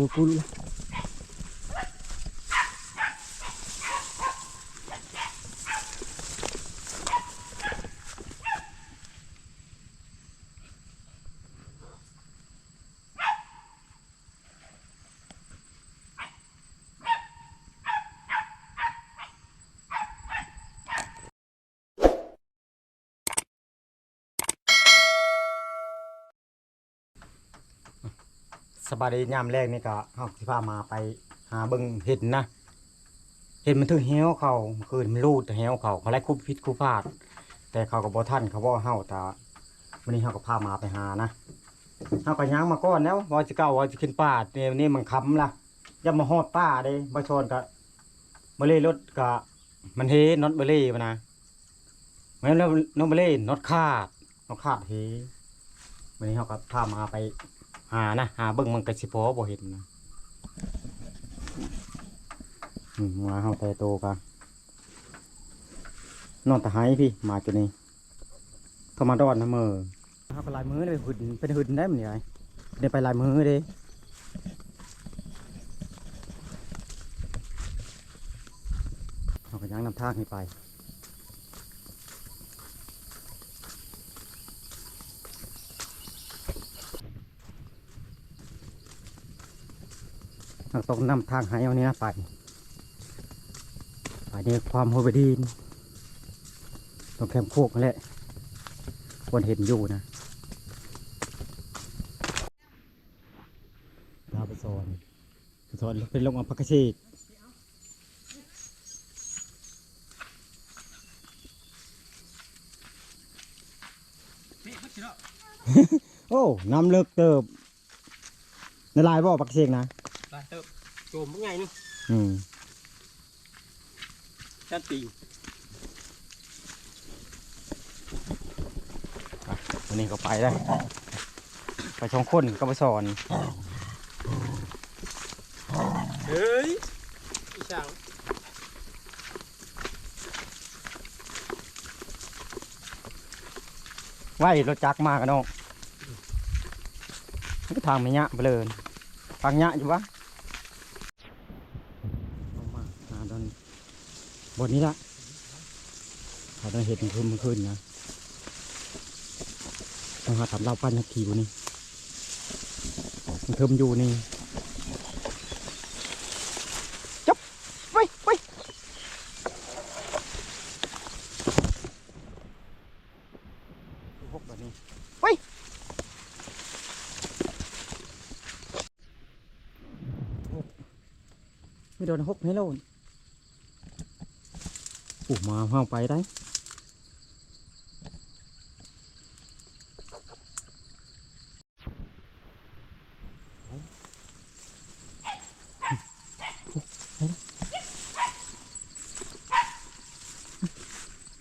ปูปู สบายดียามแรกนี่ก็เฮาสิพามาไปหาเบิ่งเห็ดนะเห็ดมันถึงเหี่ยวเขาเมื่อคืนมันรูดเหี่ยวเขาเขาไล่คุบพิษคุบพลาด แต่เขาก็บ่ทันเขาบ่เฮาแต่วันนี้เฮาก็พามาไปหานะเฮาก็ย่างมาก่อนแล้วว่าสิเก้าว่าสิขึ้นป่าเนี่ยนี่มันค้ำล่ะอย่ามาฮอดป่าเด้บ่ชนก็บ่เลยรถก็มันเฮน็อตบ่เลยมานะแม่นแล้วน็อตบ่เลยน็อตขาดน็อตขาดเฮวันนี้เฮาก็พามาไป หานะหาเบิ่งมันก็สิพอบ่เห็นนะมาเฮาแต่โตกันนอนตะไห้พี่มาจุดนี้ก็มาดอนนะมือเขาก็ลายมือเลยหุ่นเป็นหุ่นได้มันนี่ไงเดี๋ยวไปลายมือเด้เขาก็ย่างนำทางให้ไป เราต้องนำทางให้เอานี้นะไปไปในความโหบดีนตรงแคมโคกนั่นแหละควรเห็นอยู่นะลาไปสอนสอนเป็นลงอัมพกเชษโอ้ น้ำเลิกเติบในลายบ่ปักเชกนะไปเติบ โจมเป็นไงนี่อืมชัดปีวันนี้ก็ไปได้ ไปชองคนก็ไปสอน เฮ้ยอีช่างไหวรถจักรมากันน้องทางไม่ยะไปเลยทางยะอยู่วะเอามาหาตอน บนนี้ละเขาต้เห็นคืนมันขึ้นนะต้องหาทำเราปั้นนักขี่บนนี้มันเทิมอยู่นี่จับไปไปหกแบบนี้ไปไม่โดนหกให้โล ผูกมาห้างไปได้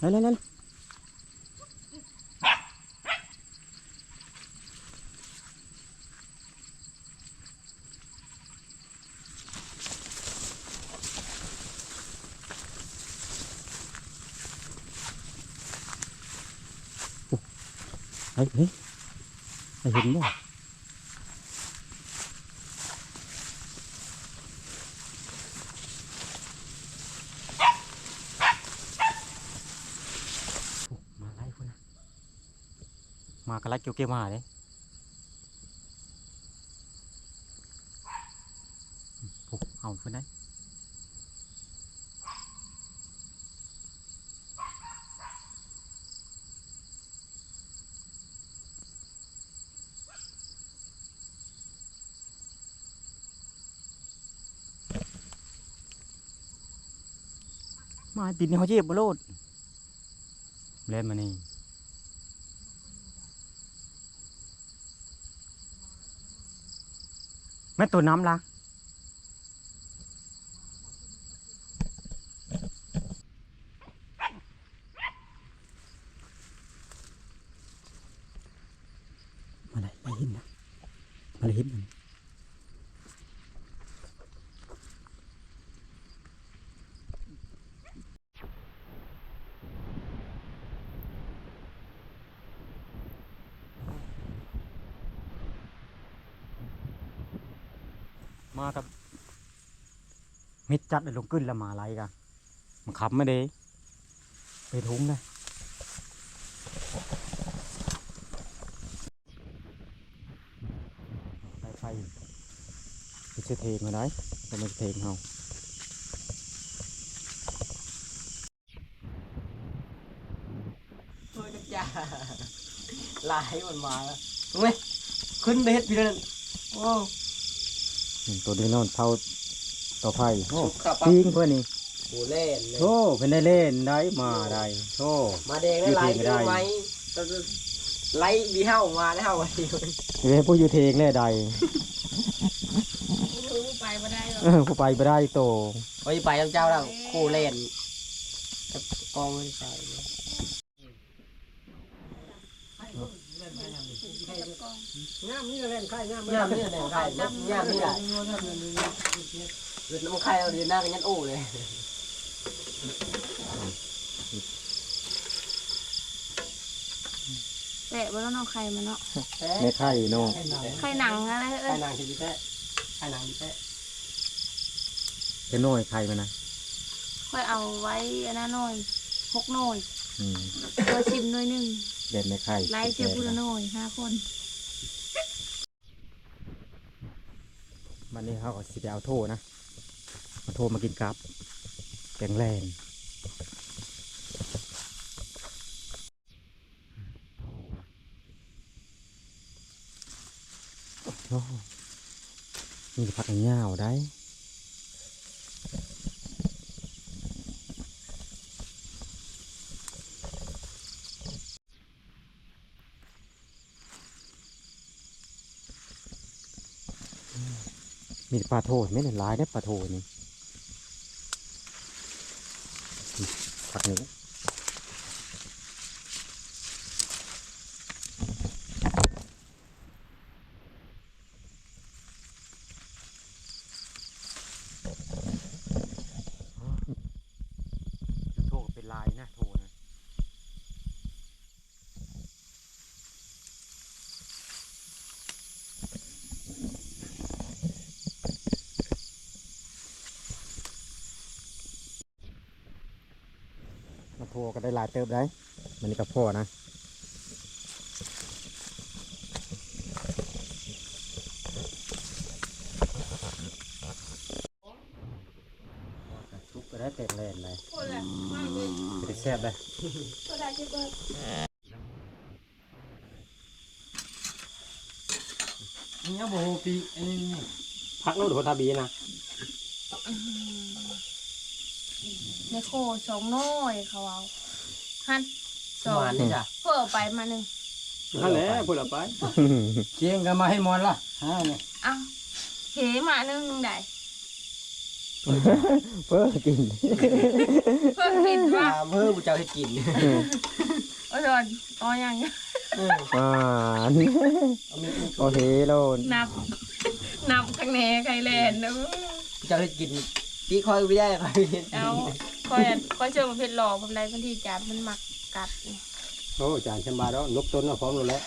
เลยเลยเลยเฮ้ยเฮ้ยเห็นบ่มาไล่พุ่นะมากระไล่เกี่ยวเกี่ยวมาเลยเอาพุ่นไมาดินเขาเจ็บบโลดเล่นมานี่แม่ตัวน้ำละมาเลยมาห็นนะมาเลยห็นมัน มากับมิดจัดเลยลงขึ้นและมาไรกันมันขับไม่ได้ไปทุ้งนะไปไฟไปเชเทงมาได้ก็ไม่เทงเฮาโอ้ยจักจ่าลายมันมาแล้วเว้ยขึ้นเฮ็ดพี่นั่นโอ้ ตัวนี้นอนเท่าต่อไฟโอ้สุกขับปั๊บปิ้งเพื่อนนี่โหเล่นเลยโอ้เป็นได้เล่นได้มาได้โอ้ มาแดงได้ลายอยู่ที่ไหนได้ไหมไล่บีเฮ้ามาแล้ววันนี้เฮ้ยผู้อยู่เทงเล่ใดไปบ่ได้หรอกเออผู้ไปไม่ได้โต โอ้ยไปเจ้าแล้วคู่เล่นกับกองเงินใส่ งามนี่ก็เล่นไข่งามย่ามนี่แหละไข่ย่ามนี่แหละเลือดน้ำไข่เอาเดียนหน้ากันยันโอ้เลยแตะบ่ต้องเอาไข่มาเนาะไม่ไข่เนาะไข่หนังอะไรเอ้ไข่ยนางที่ดิแท้ไข่นางที่แท้จะน้อยไข่มันนะค่อยเอาไว้อันนั้นหน่อยหกหน่อยอืมตัวชิมหน่อยหนึงเด็ดไม่ไข่ไล่เชียร์พูละหน่อยห้าคน วันนี้เขาก็สิไปเอาโทนะเอาโทมากินกับ แกงแรงโอ้มีผักเงาวได้ นี่ปลาโทไม่ได้หลายได้ปลาโทนี่ผักนี้โทเป็นลายนะโทนะ มาโทรก็ได้หลายเติบได้ มันนี่ก็พ่อนะทุกก็ได้เต็มแรงเลยคนละไม่เลยจะได้แซ่บเลยก็ได้ที่เบิดนี่โบโฮปีอันนี้พักน้ตโหทาบีนะ ในโคสองหน้อยเขาเอาหันสปอระงมาณนี้จ้ะเพิ่มไปมาหนึ่งนั่นแหละพูดละไปเชียงกันมาให้มอนล่ะฮะเนี่ยเอ้าเหมาหนึ่งได้เพื่อกินเพิ่มกินว่าตามเพื่อผู้เจ้าให้กินโอ้ยอนอ๋อยังอ่านเอามีมีโอเคโลนนับนับข้างในไข่แลนด์นะผู้เจ้าให้กิน ตีคอยไม่ได้คอยเห็นเอาคอยคอยเชื่อมาเพชรหลอกผมได้พันทีจานมันหมักกัดนี่โอ้จานชมบาแล้วนกต้นมาพร้อมแล้วแหละ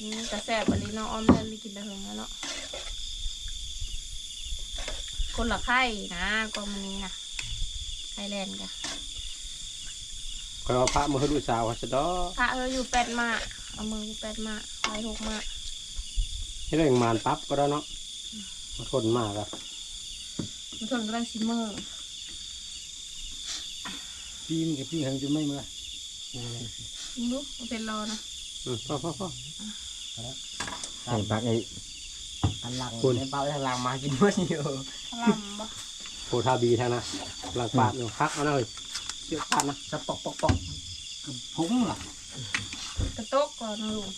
อืมกระแสบอันนี้เนาะอ้อมเล่นได้กินได้เพิ่งแล้วเนาะคนละไข่นะกองมันนี้นะไข่แลนด์กะคอยเอาพระมาให้ลูกสาวเขาสะดอพระเอออยู่แปดมาเอามือแปดมาไว้หกมาให้เร่งมานปั๊บก็ได้เนาะมาทนมากอะ มันทนกำลังซิมเมอร์ปีมกับปีหังจะไม่เมื่อมึงดูมันเป็นรอนะอืมพ่อพ่อพ่อใส่ปักไอ้หันหลังคุณในเป้าทางหลังมากินเมื่อนี้อยู่พลัมบ่โพธาบีทางนะหลังปาดอยู่พักเอาหน่อยเชือกปาดนะจะปอกปอกปอกผงล่ะกระตกก่อนนะลุง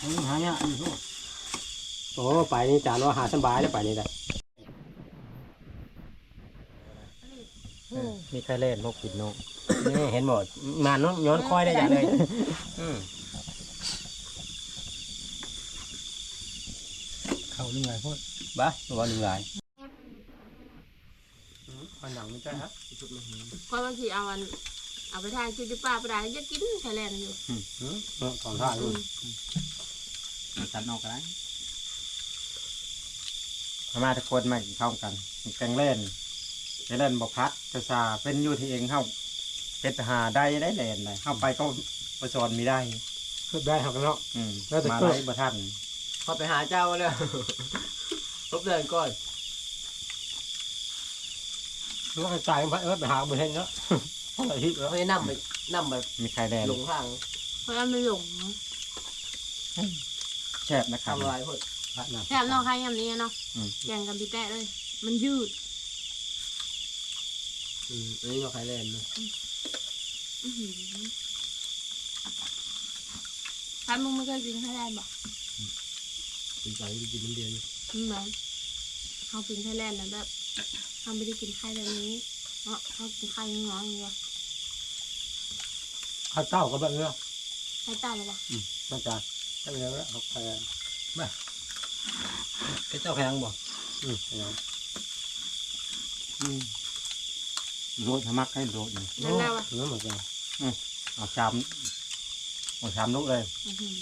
ผงหายากอยู่โอ้ไปนี่จานว่าหาสบายได้ไปนี่ได้ มีไข่เล่นนกกินนกนี่เห็นหมดมานย้อนคอยได้อย่างเลยเขาหนึ่งไรพูดบ้าวันหนึ่งไรอันหนังไม่ใช่ฮะเพราะบางทีเอาอันเอาไปทานคือที่ป้าไปได้จะกินไข่แลนด์อยู่ถอนท่าดูตัดนอกก็ได้มาทุกคนมากินข้าวกันแกงเล่น แกงเล่นบ่พัดกระซาเป็นอยู่ที่เองเฮาเป็นทหารได้ได้แลนได้เฮาไปก็ประสอนมีได้เพิ่มได้หักกันเนาะ อืมแล้วแต่ มาเกิดได้บ่ทันพอไปหาเจ้าเลยพบเดินก่อนแล้วก็จ่ายไปเออไปหาบ่เห็นเนาะเท่าไหร่ฮิตแล้วเขาจะนั่ไปนั่ไปมีใครแดนหลงทางเพราะว่ามันหลงแซ่บนะครับ ทำอะไรพดพระนะ แถมนอกใครยำนี้เนาะอืม แกงกับพี่แตะเลย มันยืด อืมอันนี้เราใครเล่นนะอื้อหือพัดมึงไม่เคยกินไทยแลนด์บอกกินไปกินน้ำเดียวอยู่อืมแบบเขากินไทยแลนด์แล้วแบบเขาไม่ได้กินไข่แบบนี้เนาะเขากินไข่น้ออย่างเงี้ยข้าวเจ้าก็แบบเนี้ไข่ตาเลยปะต้องการใช่ไหมแล้วเขาไปมาไอ้เจ้าแข็งบ่อืมเอาอืม โรดทมักให้โรดนี่นั่นแหละวะเนื้อหมดเลยเอาชามเอาชามลูกเลยอื้อหือ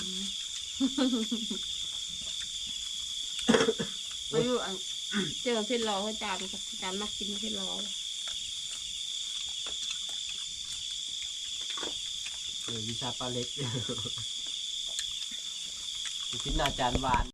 ไปอยู่อันเจอเส้นรอเขาจานกับจานมักกินเส้นรอเลยเออวิชาปลาเล็กกินหน้าจานหวาน